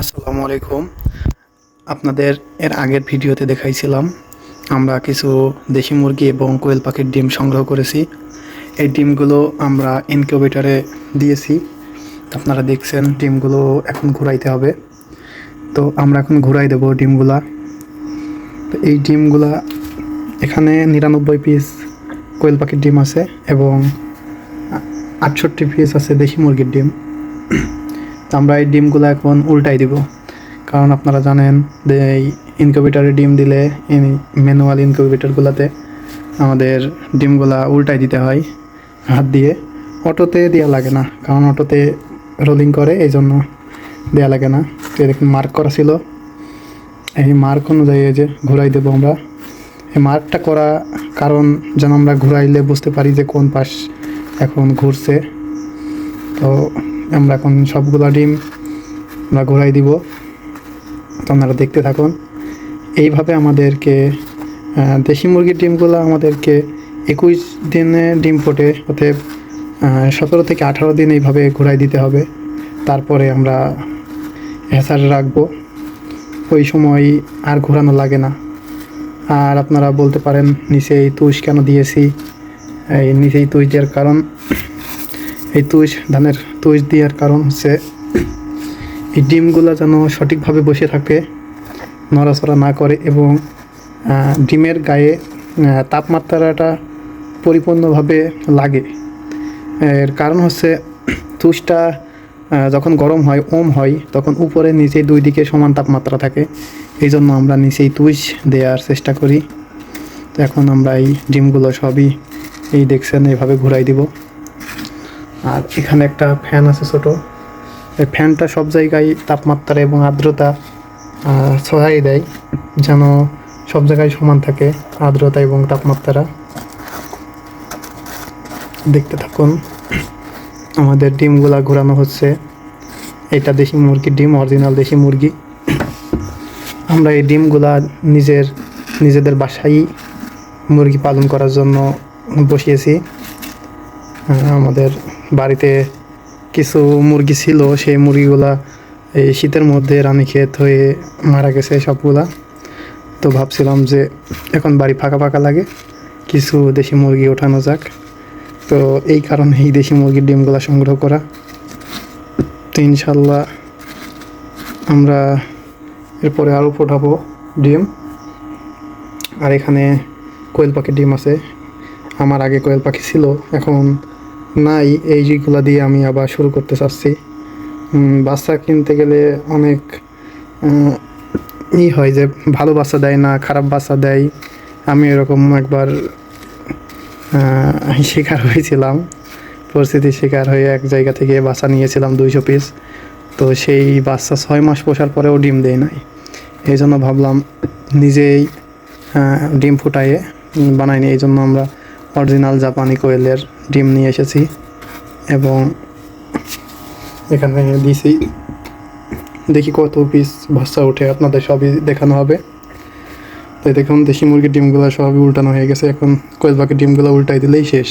আসসালামু আলাইকুম। আপনাদের এর আগের ভিডিওতে দেখাইছিলাম, আমরা কিছু দেশি মুরগি এবং কোয়েল পাখির ডিম সংগ্রহ করেছি। এই ডিমগুলো আমরা ইনকিউবেটারে দিয়েছি। আপনারা দেখছেন ডিমগুলো এখন ঘুরাইতে হবে। তো আমরা এখন ঘুরাই দেবো ডিমগুলা। তো এই ডিমগুলা এখানে নিরানব্বই পিস কোয়েল পাখির ডিম আছে এবং আটষট্টি পিস আছে দেশি মুরগির ডিম। আমরা এই ডিমগুলো এখন উল্টাই দিব। কারণ আপনারা জানেন যে এই ইনকিউবেটারে ডিম দিলে ম্যানুয়াল ইনকিউবেটারগুলোতে আমাদের ডিমগুলা উল্টাই দিতে হয় হাত দিয়ে। অটোতে দেওয়া লাগে না, কারণ অটোতে রোলিং করে এই জন্য দেওয়া লাগে না। তো এরকম মার্ক করা ছিল। এই মার্ক অনুযায়ী যে ঘুরাই দেবো আমরা। এই মার্কটা করা কারণ যেন আমরা ঘুরাইলে বুঝতে পারি যে কোন পাশ এখন ঘুরছে। তো আমরা এখন সবগুলা ডিম আমরা ঘোরাই দিব। তো আপনারা দেখতে থাকুন। এইভাবে আমাদেরকে দেশি মুরগির ডিমগুলো আমাদেরকে একুশ দিনে ডিম ফোটে। অতএব সতেরো থেকে আঠারো দিন এইভাবে ঘোরাই দিতে হবে। তারপরে আমরা হ্যাসার রাখব। ওই সময় আর ঘোরানো লাগে না। আর আপনারা বলতে পারেন নিচে এই তুষ কেন দিয়েছি? এই নিচেই তুষ দেওয়ার কারণ। এই তুষ ধানের তুষ দেওয়ার কারণ হচ্ছে এই ডিমগুলো যেন সঠিকভাবে বসে থাকে, নড়াচড়া না করে এবং ডিমের গায়ে তাপমাত্রাটা পরিপূর্ণভাবে লাগে। এর কারণ হচ্ছে তুষটা যখন গরম হয়, ওম হয়, তখন উপরে নিচে দুই দিকে সমান তাপমাত্রা থাকে। এই জন্য আমরা নিচেই তুষ দেওয়ার চেষ্টা করি। তো এখন আমরা এই ডিমগুলো সবই এই দেখছেন এইভাবে ঘুরাই দিব। আর এখানে একটা ফ্যান আছে ছোট। এই ফ্যানটা সব জায়গায় তাপমাত্রা এবং আর্দ্রতা ছড়াই দেয়, যেন সব জায়গায় সমান থাকে আর্দ্রতা এবং তাপমাত্রা। দেখতে থাকুন, আমাদের ডিমগুলা ঘোরানো হচ্ছে। এটা দেশি মুরগির ডিম অরিজিনাল দেশি মুরগি। আমরা এই ডিমগুলা নিজের, নিজেদের বাসায় মুরগি পালন করার জন্য বসিয়েছি। আমাদের বাড়িতে কিছু মুরগি ছিল, সেই মুরগিগুলা এই শীতের মধ্যে রানী রানীক্ষেত হয়ে মারা গেছে সবগুলা। তো ভাবছিলাম যে এখন বাড়ি ফাঁকা ফাঁকা লাগে, কিছু দেশি মুরগি ওঠানো যাক। তো এই কারণে এই দেশি মুরগির ডিমগুলা সংগ্রহ করা। তো ইনশাল্লাহ আমরা এরপরে আরও ফোটাবো ডিম। আর এখানে কোয়েল পাখির ডিম আছে। আমার আগে কোয়েল পাখি ছিল, এখন নাই, এই যেগুলো দিয়ে আমি আবার শুরু করতে চাচ্ছি। বাচ্চা কিনতে গেলে অনেক ই হয় যে ভালো বাচ্চা দেয় না, খারাপ বাচ্চা দেয়। আমি এরকম একবার শিকার হয়েছিলাম। পরিস্থিতির শিকার হয়ে এক জায়গা থেকে বাচ্চা নিয়েছিলাম দুইশো পিস তো সেই বাচ্চা ছয় মাস পোষার পরেও ডিম দেয় নাই। এই জন্য ভাবলাম নিজেই ডিম ফুটাইয়ে বানাইনি এই জন্য আমরা অরিজিনাল জাপানি কোয়েলের ডিম নিয়ে এসেছি এবং এখানে দিছি। দেখি কত পিস ভাষা উঠে আপনাদের সবই দেখানো হবে। তো দেখুন, দেশি মুরগির ডিমগুলো সবই উল্টানো হয়ে গেছে। এখন কোয়েল পাখির ডিমগুলো উল্টাই দিলেই শেষ।